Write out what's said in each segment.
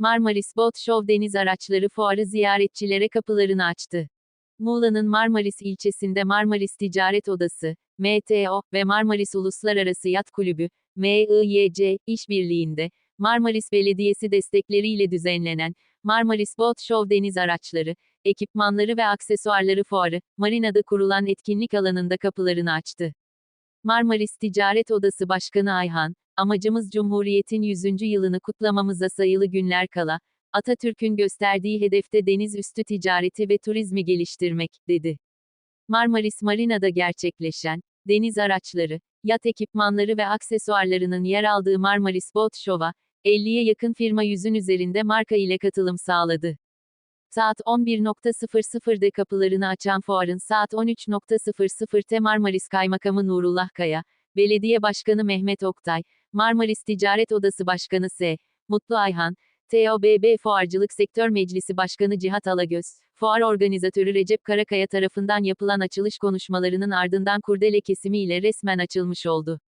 Marmaris Boat Show Deniz Araçları Fuarı ziyaretçilere kapılarını açtı. Muğla'nın Marmaris ilçesinde Marmaris Ticaret Odası, MTO ve Marmaris Uluslararası Yat Kulübü, MIYC, işbirliğinde, Marmaris Belediyesi destekleriyle düzenlenen, Marmaris Boat Show Deniz Araçları, ekipmanları ve aksesuarları fuarı, marinada kurulan etkinlik alanında kapılarını açtı. Marmaris Ticaret Odası Başkanı Ayhan, amacımız Cumhuriyet'in 100. yılını kutlamamıza sayılı günler kala, Atatürk'ün gösterdiği hedefte deniz üstü ticareti ve turizmi geliştirmek, dedi. Marmaris Marina'da gerçekleşen, deniz araçları, yat ekipmanları ve aksesuarlarının yer aldığı Marmaris Boat Show'a, 50'ye yakın firma yüzün üzerinde marka ile katılım sağladı. Saat 11.00'de kapılarını açan fuarın saat 13.00'te Marmaris Kaymakamı Nurullah Kaya, Belediye Başkanı Mehmet Oktay, Marmaris Ticaret Odası Başkanı S. Mutlu Ayhan, TOBB Fuarcılık Sektör Meclisi Başkanı Cihat Alagöz, fuar organizatörü Recep Karakaya tarafından yapılan açılış konuşmalarının ardından kurdele kesimi ile resmen açılmış oldu.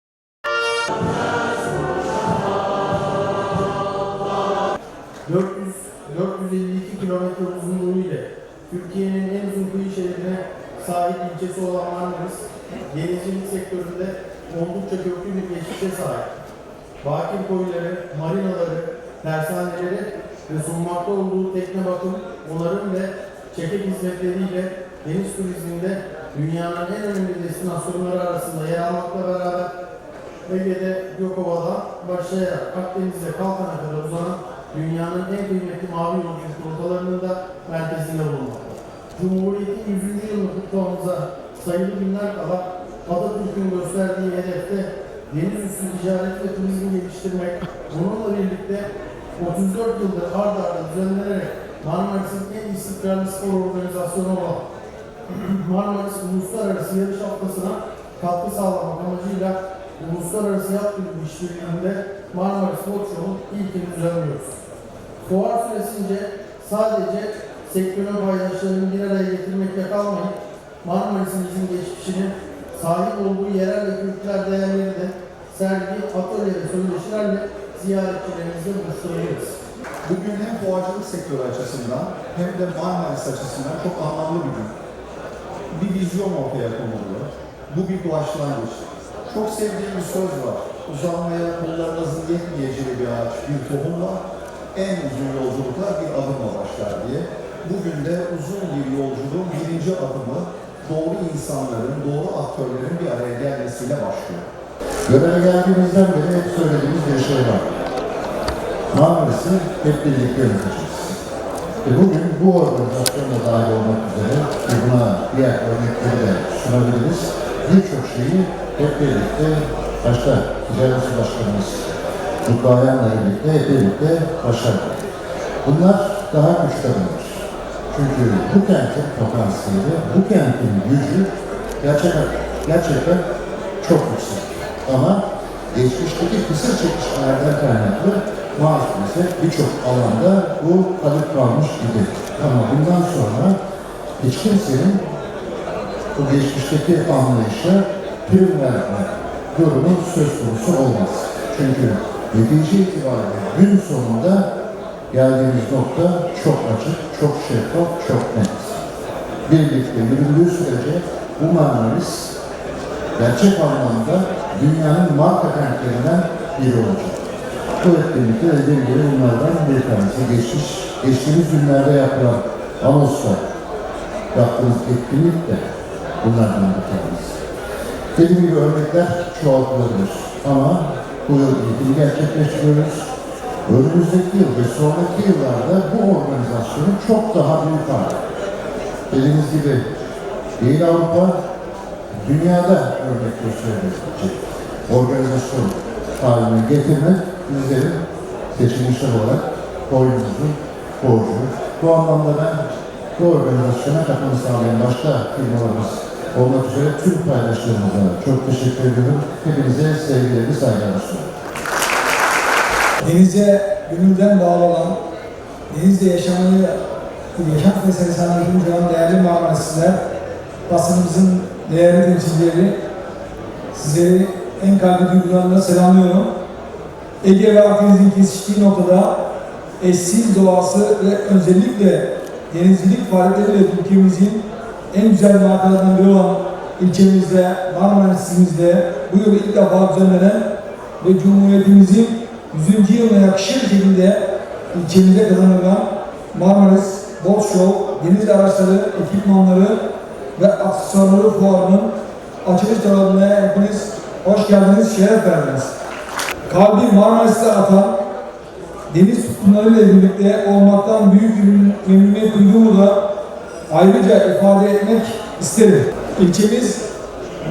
400 452 kilometre uzunluğu ile Türkiye'nin en uzun kıyı şeridine sahip ilçesi olan Marmaris, denizcilik sektöründe oldukça köklü bir geçmişe sahip. Bakir koyları, marinaları, tersaneleri ve sunmakta olduğu tekne bakım, onarım ve çekik hizmetleriyle deniz turizminde dünyanın en önemli destinasyonları arasında yer almakla beraber Ege'de Gökova'dan başlayarak Akdeniz'e Kalkan'a kadar uzanan dünyanın en kıymetli mavi yolculuk rotalarının da merkezinde bulunmakta. Cumhuriyet'in 100. yılını kutlamamıza sayılı günler kala Atatürk'ün gösterdiği hedefte deniz üstü ticaret ve turizmi geliştirmek, bununla birlikte 34 yıldır ard arda düzenlenerek Marmaris'in en istikrarlı spor organizasyonu olan Marmaris Uluslararası Yarış Haftası'na katkı sağlamak amacıyla Uluslararası Yat Kulübü işbirliğinde Marmaris Boat Show'un ilkini düzenliyoruz. Fuar süresince sadece sektörün paydaşlarını bir araya getirmekle kalmayıp Marmaris'imizin geçmişinin sahip olduğu yerel ve kültürel değerleri de sergi, atölye ve söyleşilerle ziyaretçilerimizle buluşturacağız. Bugün hem fuarcılık sektörü açısından hem de Marmaris açısından çok anlamlı bir gün. Bir vizyon ortaya konuluyor. Bu bir başlangıç. Çok sevdiğim bir söz var. Uzanmaya kollarınızın yetmeyeceği bir ağaç, bir tohumla en uzun yolculuklar bir adımla başlar diye. Bugün de uzun bir yolculuğun birinci adımı doğru insanların, doğru aktörlerin bir araya gelmesiyle başlıyor. Göreve geldiğimizden beri hep söylediğimiz bir şey var. Marmaris'i hep birlikte yöneteceğiz. Ve bugün bu organizasyonda dahil olmak üzere ve buna diğer örnekleri de sunabiliriz. Birçok şeyi hep birlikte başta Ticaret Başkanımız Mutlu Ayan'la birlikte hep birlikte başardık. Bunlar daha güç adımlar. Çünkü bu kentin potansiyeli, bu kentin gücü gerçekten, gerçekten çok yüksek. Ama geçmişteki kısır çekişmelerden kaynaklı maalesef birçok alanda bu kalıp kalmış gibi. Ama bundan sonra hiç kimsenin bu geçmişteki anlayışa prim verme durumu söz konusu olmaz. Çünkü netice itibariyle gün sonunda geldiğimiz nokta çok açık, çok şeffaf, çok net. Birlikte yürüdüğü sürece bu Marmaris gerçek anlamda dünyanın marka kentlerinden biri olacak. Bu etkinlikte dediğim gibi bunlardan bir tanesi. Geçmiş, geçtiğimiz günlerde yapılan Amos'ta yaptığımız etkinlik de bunlardan bir tanesi. Dediğim gibi örnekler çoğaltılabilir. Ama bu yıl gerçekleştiriyoruz. Önümüzdeki yıl ve sonraki yıllarda bu organizasyonu çok daha büyük hale. Dediğimiz gibi değil Avrupa, dünyada örnek gösterebilecek organizasyon haline getirmek bizlerin seçilmişler olarak boynumuzun borcu. Bu anlamda ben bu organizasyona katılım sağlayan başka firmalarımız olmak üzere tüm paydaşlarımıza çok teşekkür ediyorum. Hepinize sevgilerimi, saygılarımı sunuyorum. Denize gönülden bağlı olan, denizde yaşamayı, yaşam meselesi anlayışını olan değerli Marmarisliler, basınımızın değerli temsilcileri, sizleri en kalbi duygularımla selamlıyorum. Ege ve Akdeniz'in kesiştiği noktada eşsiz doğası ve özellikle denizcilik faaliyetleriyle ülkemizin en güzel markalarından biri olan ilçemizde, Marmaris'imizde bu yıl ilk defa düzenlenen ve Cumhuriyetimizin 100. yılına yakışır şekilde ilçemize kazanılan Marmaris Boat Show, deniz araçları, ekipmanları ve aksesuarları fuarının açılış törenine hepiniz hoş geldiniz, şeref verdiniz. Kalbi Marmaris'te atan deniz tutumlarıyla birlikte olmaktan büyük memnuniyet duyduğumu da ayrıca ifade etmek isterim. İlçemiz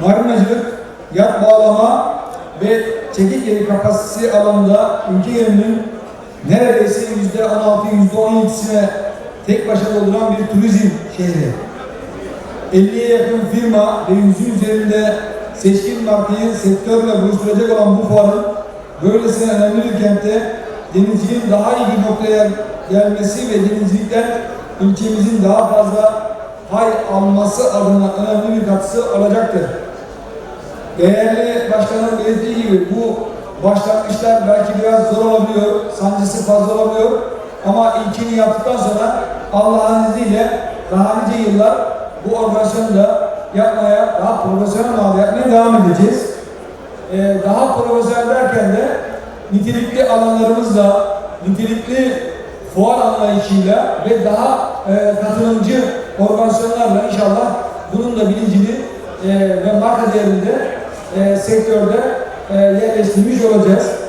marinacılık, yat bağlama ve çekik kapasitesi alanında ülke yerinin neredeyse yüzde 16, yüzde 17'sine tek başına dolduran bir turizm şehri. 50'ye yakın firma ve yüzün üzerinde seçkin markayı sektörle buluşturacak olan bu fuarın böylesine önemli bir kentte denizciliğin daha iyi bir noktaya gelmesi ve denizcilikten ülkemizin daha fazla pay alması adına önemli bir katkısı olacaktır. Değerli başkanım belirttiği gibi bu başlangıçlar belki biraz zor olabiliyor, sancısı fazla olabiliyor ama ilkini yaptıktan sonra Allah'ın izniyle daha nice yıllar bu organizasyonu da yapmaya, daha profesyonel hale yapmaya devam edeceğiz. Ee, daha profesyonel derken de nitelikli alanlarımızla, nitelikli fuar anlayışıyla ve daha e, katılımcı organizasyonlarla inşallah bunun da bilincini e, ve marka değerini de e, sektörde e, yerleştirmiş olacağız.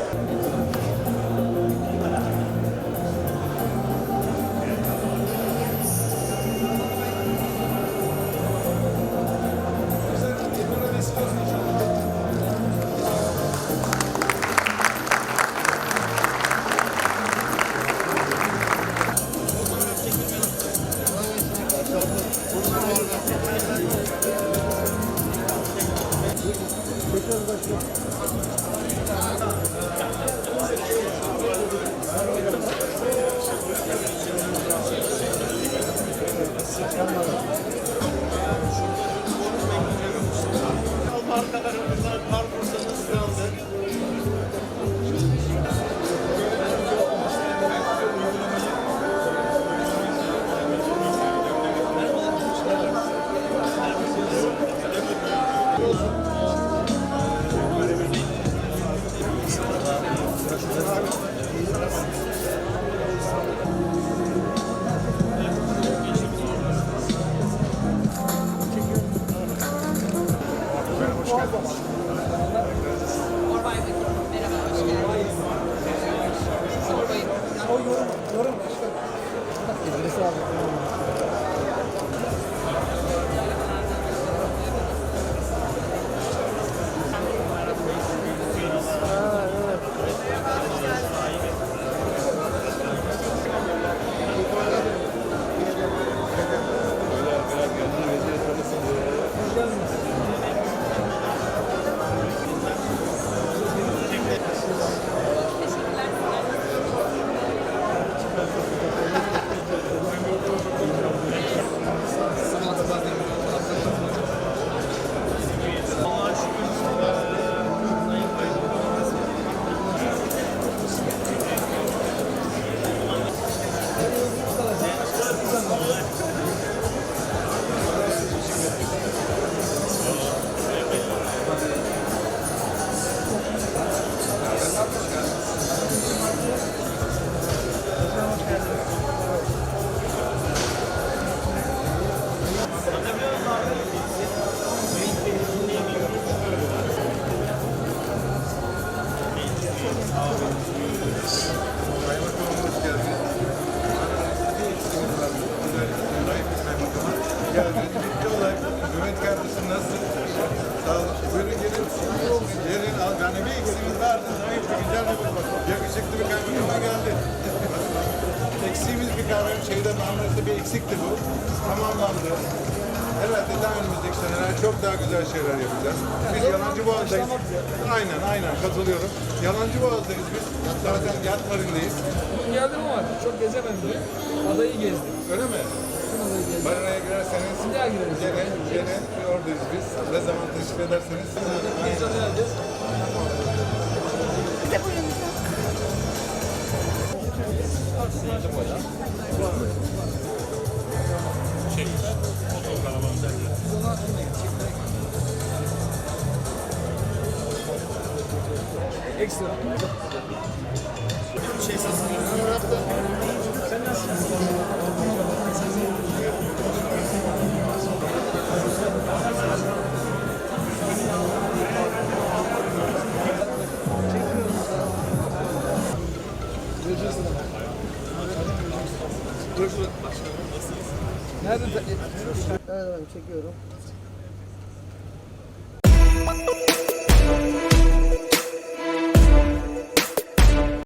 Geldiniz. Buyurun gelin. Gelin al. Yani bir eksiğimiz vardı. Güzel bir yakışıklı bir kaymakama geldi. Eksiğimiz bir kahve şeyde Marmaris'te bir eksikti bu. Tamamlandı. Herhalde daha önümüzdeki seneler çok daha güzel şeyler yapacağız. Biz Yalancı Boğaz'dayız. Aynen aynen katılıyorum. Yalancı Boğaz'dayız biz. Zaten Yat Marin'deyiz. Geldim ama çok gezemedim. Adayı gezdim. Öyle mi? Marina'ya girerseniz gene, gene oradayız biz. Ne zaman teşrif ederseniz. Size buyurun. Çekmiş. Fotoğrafı Ekstra. Şey sasın. Evet, çekiyorum.